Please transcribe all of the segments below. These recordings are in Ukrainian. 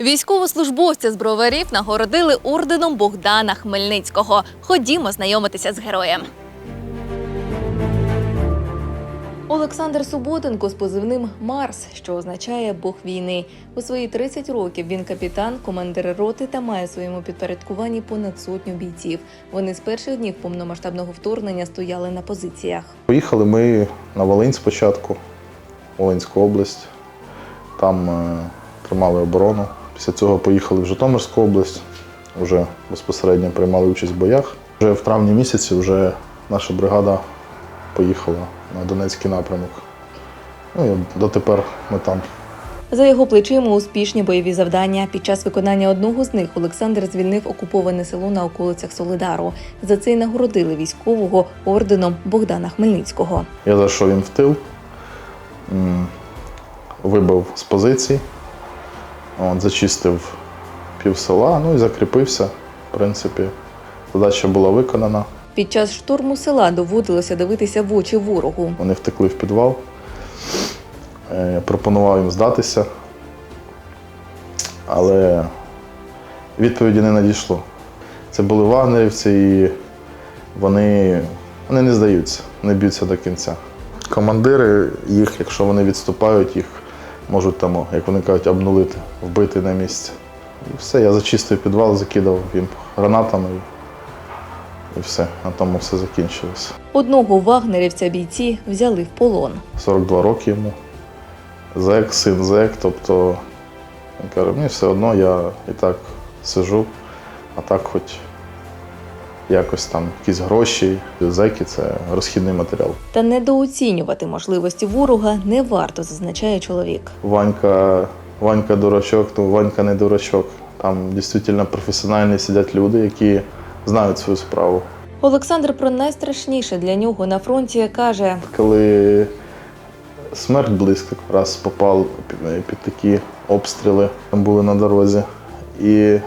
Військовослужбовця з броварів нагородили орденом Богдана Хмельницького. Ходімо знайомитися з героєм. Олександр Суботенко з позивним Марс, що означає Бог війни. У свої 30 років він капітан, командир роти та має в своєму підпорядкуванні понад сотню бійців. Вони з перших днів повномасштабного вторгнення стояли на позиціях. Поїхали ми на Волинь спочатку, Волинську область. Там е, тримали оборону. Після цього поїхали в Житомирську область, вже безпосередньо приймали участь в боях. Вже в травні місяці вже наша бригада поїхала на Донецький напрямок. Ну і дотепер ми там. За його плечима успішні бойові завдання. Під час виконання одного з них Олександр звільнив окуповане село на околицях Солидару. За це й нагородили військового орденом Богдана Хмельницького. Я зайшов їм в тил, вибив з позицій, от, зачистив пів села, ну і закріпився. В принципі, задача була виконана. Під час штурму села доводилося дивитися в очі ворогу. Вони втекли в підвал. Е, Я пропонував їм здатися, але відповіді не надійшло. Це були вагнерівці, і вони, вони не здаються, не б'ються до кінця. Командири їх, якщо вони відступають, їх можуть там, як вони кажуть, обнулити, вбити на місці. І все, я зачистив підвал, закидав їм гранатами і, все. На тому все закінчилося. Одного вагнерівця бійці взяли в полон. 42 роки йому. Зек, син зек, тобто він каже, мені все одно я і так сижу, а так хоч якось там якісь гроші. Зеки це розхідний матеріал. Та недооцінювати можливості ворога не варто, зазначає чоловік. Ванька, Ванька дурачок, ну Ванька не дурачок. Там дійсно професіональні сидять люди, які знають свою справу. Олександр про найстрашніше для нього на фронті каже: Коли смерть близько раз попав під, такі обстріли, там були на дорозі. І,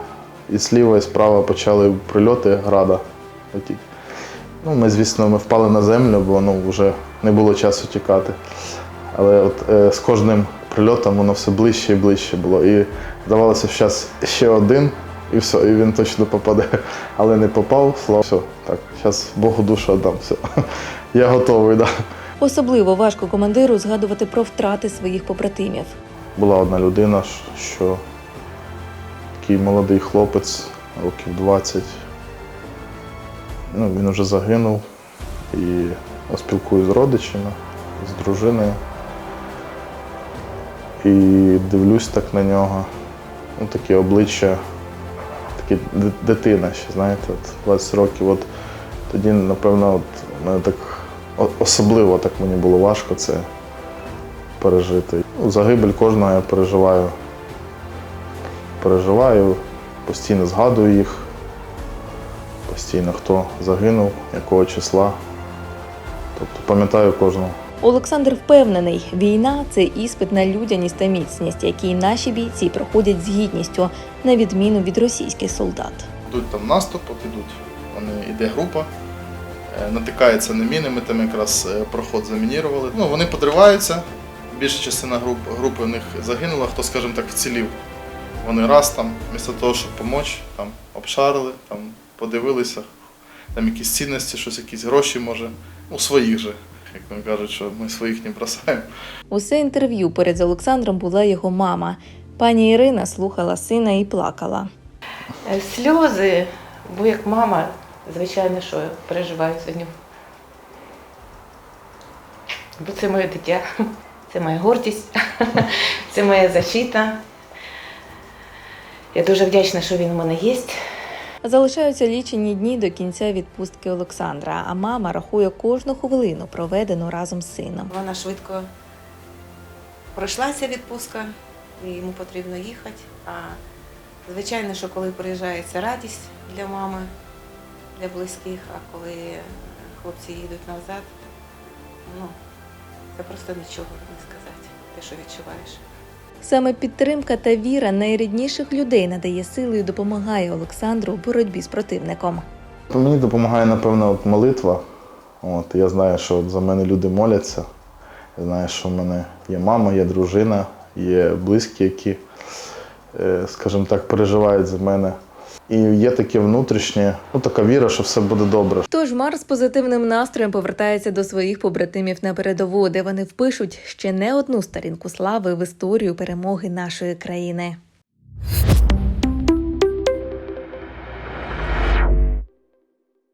і зліва, і справа почали прильоти града летіти. Ну, ми, звісно, ми впали на землю, бо ну, вже не було часу тікати. Але от, е, з кожним прильотом воно все ближче і ближче було. І здавалося, що зараз ще один, і все, і він точно попаде. Але не попав, слава все, так, зараз Богу душу віддам, все. Я готовий, так. Да. особливо важко командиру згадувати про втрати своїх побратимів. Була одна людина, що такий молодий хлопець, років 20. Ну, він вже загинув і я спілкуюсь з родичами, з дружиною. І дивлюсь так на нього. Ну, таке обличчя, таке дитина ще, знаєте, от 20 років. От тоді, напевно, от, мене так особливо так мені було важко це пережити. Загибель кожного я переживаю. Переживаю, постійно згадую їх, постійно хто загинув, якого числа. Тобто пам'ятаю кожного. Олександр впевнений, війна це іспит на людяність та міцність, який наші бійці проходять з гідністю, на відміну від російських солдат. Йдуть там наступ, от ідуть. Вони йде група, е, натикається на міни, ми там якраз е, проход замінірували. Ну, вони подриваються. Більша частина груп, групи в них загинула, хто, скажімо так, вцілів. Вони раз там, вмісто того, щоб допомогти, там обшарили, там подивилися, там якісь цінності, щось, якісь гроші може. Ну, своїх же, як вони кажуть, що ми своїх не бросаємо. Усе інтерв'ю перед Олександром була його мама. Пані Ірина слухала сина і плакала. Е, Сльози, бо як мама, звичайно, що переживаю за нього. Бо це моє дитя, це моя гордість, це моя защита. Я дуже вдячна, що він у мене є. Залишаються лічені дні до кінця відпустки Олександра, а мама рахує кожну хвилину, проведену разом з сином. Вона швидко пройшла ця відпустка, і йому потрібно їхати. А звичайно, що коли приїжджає, це радість для мами, для близьких, а коли хлопці їдуть назад, ну, це просто нічого не сказати, те, що відчуваєш. Саме підтримка та віра найрідніших людей надає сили і допомагає Олександру у боротьбі з противником. Мені допомагає, напевно, от молитва. От, я знаю, що от за мене люди моляться. Я знаю, що в мене є мама, є дружина, є близькі, які е, скажімо так, переживають за мене. І є таке внутрішнє, ну така віра, що все буде добре. Тож Мар з позитивним настроєм повертається до своїх побратимів на передову, де вони впишуть ще не одну сторінку слави в історію перемоги нашої країни.